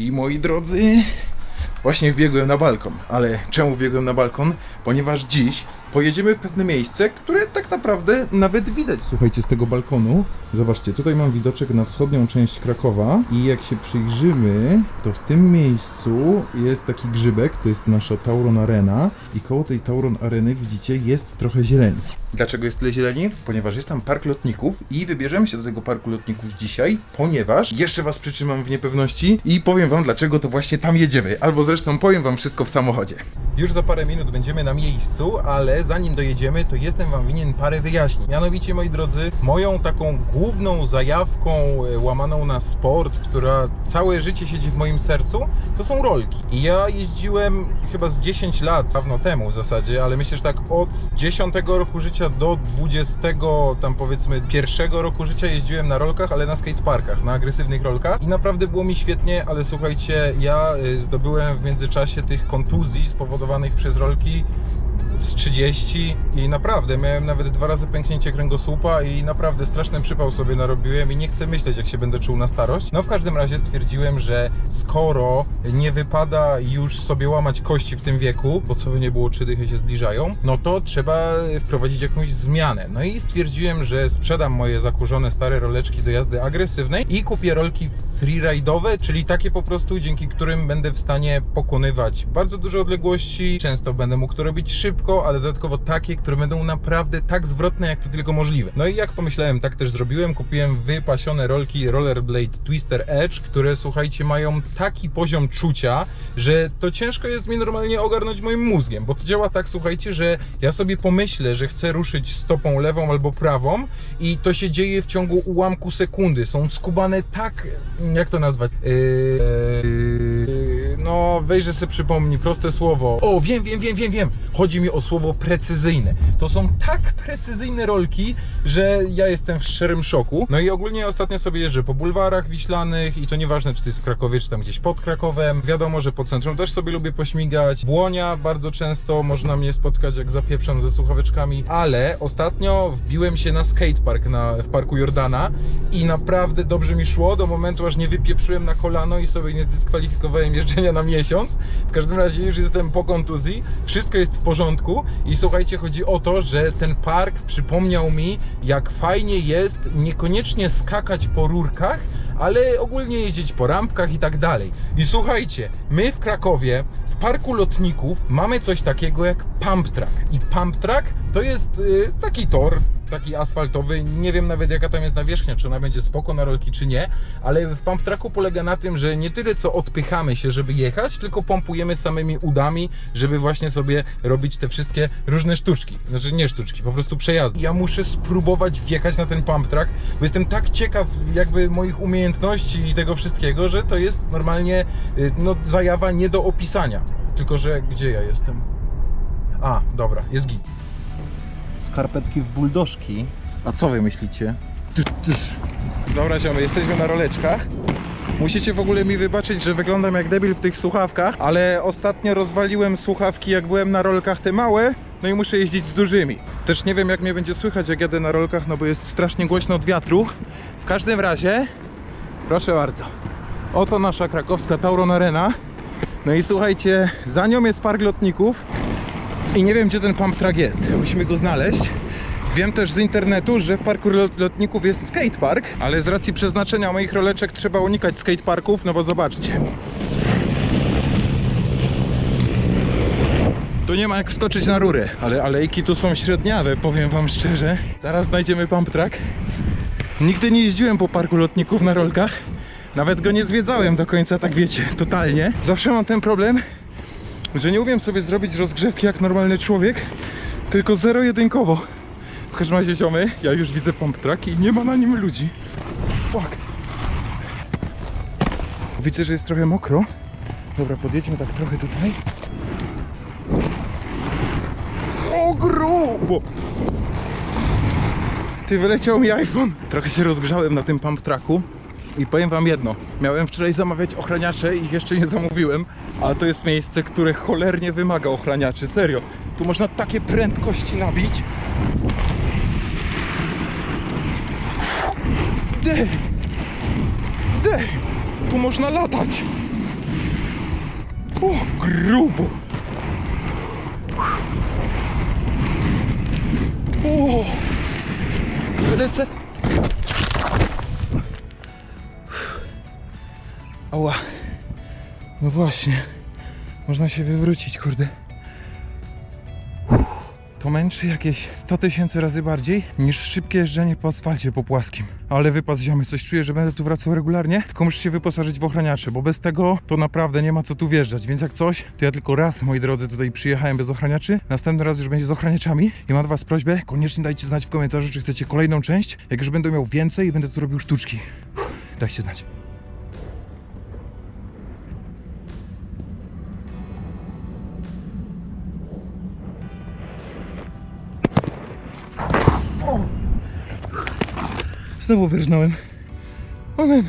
I moi drodzy, właśnie wbiegłem na balkon. Ale czemu wbiegłem na balkon? Ponieważ dziś pojedziemy w pewne miejsce, które tak naprawdę nawet widać. Słuchajcie, z tego balkonu. Zobaczcie, tutaj mam widoczek na wschodnią część Krakowa i jak się przyjrzymy, to w tym miejscu jest taki grzybek, to jest nasza Tauron Arena i koło tej Tauron Areny widzicie jest trochę zieleni. Dlaczego jest tyle zieleni? Ponieważ jest tam park lotników i wybierzemy się do tego parku lotników dzisiaj, ponieważ jeszcze was przytrzymam w niepewności i powiem wam dlaczego to właśnie tam jedziemy, albo zresztą powiem wam wszystko w samochodzie. Już za parę minut będziemy na miejscu, ale zanim dojedziemy, to jestem wam winien parę wyjaśnień. Mianowicie, moi drodzy, moją taką główną zajawką e, łamaną na sport, która całe życie siedzi w moim sercu, to są rolki. I ja jeździłem chyba z 10 lat, dawno temu w zasadzie, ale myślę, że tak od 10 roku życia do 20 tam powiedzmy pierwszego roku życia jeździłem na rolkach, ale na skateparkach, na agresywnych rolkach i naprawdę było mi świetnie, ale słuchajcie, ja y, zdobyłem w międzyczasie tych kontuzji spowodowanych przez rolki z 30 i naprawdę miałem nawet dwa razy pęknięcie kręgosłupa i naprawdę straszny przypał sobie narobiłem i nie chcę myśleć jak się będę czuł na starość. No w każdym razie stwierdziłem, że skoro nie wypada już sobie łamać kości w tym wieku, bo co by nie było, trzy dychy się zbliżają, no to trzeba wprowadzić jakąś zmianę. No i stwierdziłem, że sprzedam moje zakurzone stare roleczki do jazdy agresywnej i kupię rolki freeride'owe, czyli takie po prostu, dzięki którym będę w stanie pokonywać bardzo duże odległości, często będę mógł to robić szybko, ale dodatkowo takie, które będą naprawdę tak zwrotne, jak to tylko możliwe. No i jak pomyślałem, tak też zrobiłem, kupiłem wypasione rolki Rollerblade Twister Edge, które słuchajcie, mają taki poziom czucia, że to ciężko jest mi normalnie ogarnąć moim mózgiem, bo to działa tak, słuchajcie, że ja sobie pomyślę, że chcę ruszyć stopą lewą albo prawą i to się dzieje w ciągu ułamku sekundy. Są skubane tak, jak to nazwać? Yy, no, wejrzę sobie przypomni, proste słowo. O, wiem, wiem, wiem, wiem, wiem. Chodzi mi o słowo precyzyjne. To są tak precyzyjne rolki, że ja jestem w szczerym szoku. No i ogólnie ostatnio sobie jeżdżę po bulwarach wiślanych i to nieważne, czy to jest w Krakowie, czy tam gdzieś pod Krakowem. Wiadomo, że po centrum też sobie lubię pośmigać. Błonia bardzo często można mnie spotkać, jak zapieprzam ze słuchaweczkami, ale ostatnio wbiłem się na skatepark na, w parku Jordana i naprawdę dobrze mi szło do momentu, aż nie wypieprzyłem na kolano i sobie nie zdyskwalifikowałem jeżdżenia na miesiąc. W każdym razie już jestem po kontuzji, wszystko jest w porządku i słuchajcie, chodzi o to, że ten park przypomniał mi, jak fajnie jest niekoniecznie skakać po rurkach, ale ogólnie jeździć po rampkach i tak dalej. I słuchajcie, my w Krakowie, w parku lotników mamy coś takiego jak pump track. I pump track to jest y, taki tor, taki asfaltowy, nie wiem nawet jaka tam jest nawierzchnia, czy ona będzie spoko na rolki, czy nie, ale w pump tracku polega na tym, że nie tyle co odpychamy się, żeby jechać, tylko pompujemy samymi udami, żeby właśnie sobie robić te wszystkie różne sztuczki. Znaczy nie sztuczki, po prostu przejazdy. Ja muszę spróbować wjechać na ten pump track, bo jestem tak ciekaw jakby moich umiejętności i tego wszystkiego, że to jest normalnie y, no, zajawa nie do opisania. Tylko, że gdzie ja jestem? A, dobra, jest git. Skarpetki w buldożki. A co wy myślicie? Dobra, ziomy, jesteśmy na roleczkach. Musicie w ogóle mi wybaczyć, że wyglądam jak debil w tych słuchawkach, ale ostatnio rozwaliłem słuchawki jak byłem na rolkach te małe, no i muszę jeździć z dużymi. Też nie wiem jak mnie będzie słychać jak jadę na rolkach, no bo jest strasznie głośno od wiatru. W każdym razie, proszę bardzo, oto nasza krakowska Tauron Arena. No i słuchajcie, za nią jest park lotników i nie wiem gdzie ten pump track jest. Musimy go znaleźć. Wiem też z internetu, że w parku lot- lotników jest skatepark, ale z racji przeznaczenia moich roleczek trzeba unikać skateparków, no bo zobaczcie. Tu nie ma jak wskoczyć na rurę, ale alejki tu są średniawe, powiem wam szczerze. Zaraz znajdziemy pump track. Nigdy nie jeździłem po parku lotników na rolkach. Nawet go nie zwiedzałem do końca, tak wiecie, totalnie. Zawsze mam ten problem, że nie umiem sobie zrobić rozgrzewki jak normalny człowiek, tylko zero-jedynkowo. W każdym razie ziomy, ja już widzę pump i nie ma na nim ludzi. Fuck. Widzę, że jest trochę mokro. Dobra, podjedźmy tak trochę tutaj. O grubo! Ty wyleciał mi iPhone. Trochę się rozgrzałem na tym pump. I powiem wam jedno, miałem wczoraj zamawiać ochraniacze i ich jeszcze nie zamówiłem, a to jest miejsce, które cholernie wymaga ochraniaczy, serio. Tu można takie prędkości nabić. Dej! Dej! Tu można latać! O, grubo! O! Lecę! Ała. No właśnie. Można się wywrócić, kurde. To męczy jakieś 100 tysięcy razy bardziej niż szybkie jeżdżenie po asfalcie po płaskim. Ale wypas ziomy, coś czuję, że będę tu wracał regularnie, tylko muszę się wyposażyć w ochraniacze, bo bez tego to naprawdę nie ma co tu wjeżdżać, więc jak coś, to ja tylko raz, moi drodzy, tutaj przyjechałem bez ochraniaczy, następny raz już będzie z ochraniaczami i mam do was prośbę, koniecznie dajcie znać w komentarzu, czy chcecie kolejną część, jak już będę miał więcej będę tu robił sztuczki. Uff, dajcie znać. Znowu wyrżnąłem. Amen.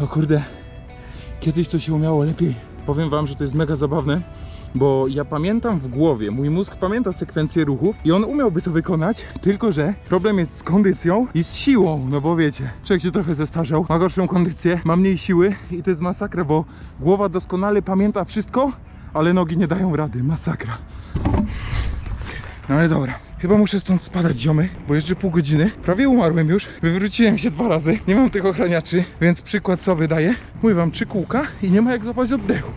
O kurde, kiedyś to się umiało lepiej. Powiem wam, że to jest mega zabawne, bo ja pamiętam w głowie, mój mózg pamięta sekwencję ruchów i on umiałby to wykonać, tylko że problem jest z kondycją i z siłą, no bo wiecie, człowiek się trochę zestarzał, ma gorszą kondycję, ma mniej siły i to jest masakra, bo głowa doskonale pamięta wszystko, ale nogi nie dają rady, masakra. No ale dobra. Chyba muszę stąd spadać, ziomy, bo jeżdżę pół godziny. Prawie umarłem już. Wywróciłem się dwa razy. Nie mam tych ochraniaczy, więc przykład sobie daję. Mówię wam, trzy kółka i nie ma jak złapać oddechu.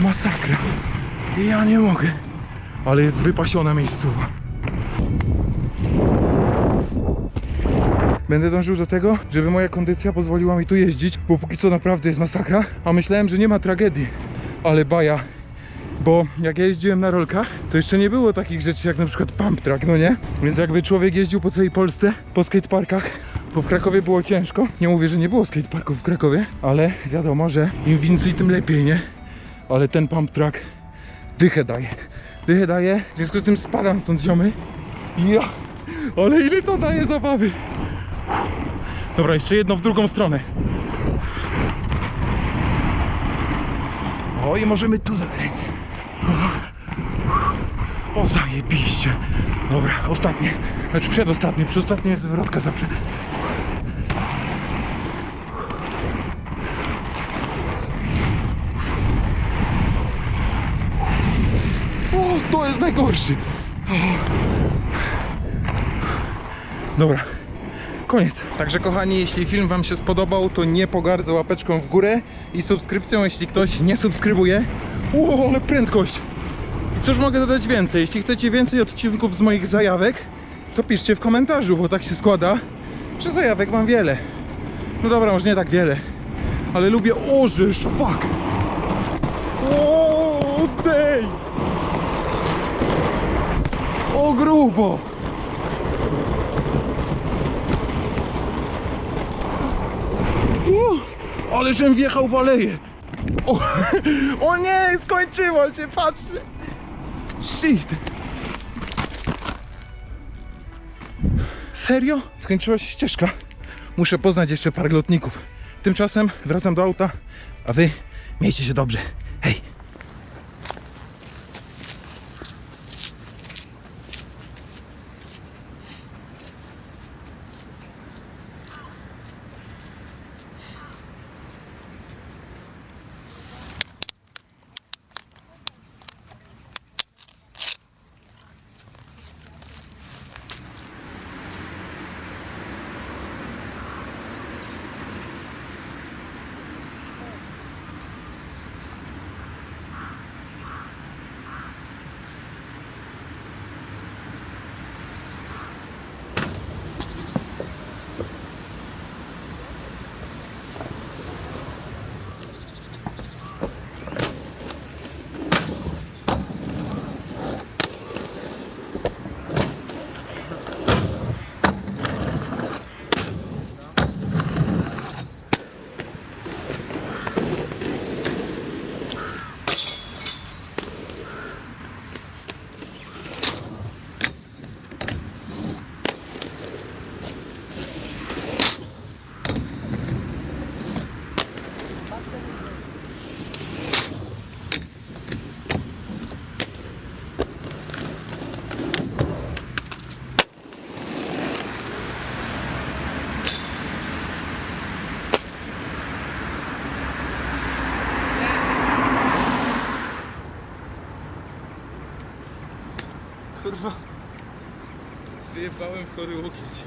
Masakra. Ja nie mogę. Ale jest wypasiona miejscowa. Będę dążył do tego, żeby moja kondycja pozwoliła mi tu jeździć, bo póki co naprawdę jest masakra. A myślałem, że nie ma tragedii. Ale baja. Bo jak ja jeździłem na rolkach, to jeszcze nie było takich rzeczy jak na przykład pump track, no nie? Więc jakby człowiek jeździł po całej Polsce, po skateparkach, bo w Krakowie było ciężko. Nie mówię, że nie było skateparków w Krakowie, ale wiadomo, że im więcej, tym lepiej, nie? Ale ten pump track dychę daje. Dychę daje, w związku z tym spadam stąd ziomy. Ja, ale ile to daje zabawy. Dobra, jeszcze jedno w drugą stronę. O, i możemy tu zakręcić. O, zajebiście. Dobra, ostatnie. Znaczy przedostatnie. Przedostatnie jest zwrotka zawsze. To jest najgorszy. Dobra. Koniec. Także kochani, jeśli film Wam się spodobał, to nie pogardzę łapeczką w górę i subskrypcją, jeśli ktoś nie subskrybuje. O, ale prędkość! I cóż mogę dodać więcej? Jeśli chcecie więcej odcinków z moich zajawek, to piszcie w komentarzu, bo tak się składa, że zajawek mam wiele. No dobra, może nie tak wiele, ale lubię... O, fuck! O, tej! O, grubo! Uh, ale żem wjechał w aleję. O, o nie, skończyło się, patrzcie. Shit. Serio? Skończyła się ścieżka. Muszę poznać jeszcze parę lotników. Tymczasem wracam do auta, a wy miejcie się dobrze. Hej. kurwa. Wyjebałem chory łokieć.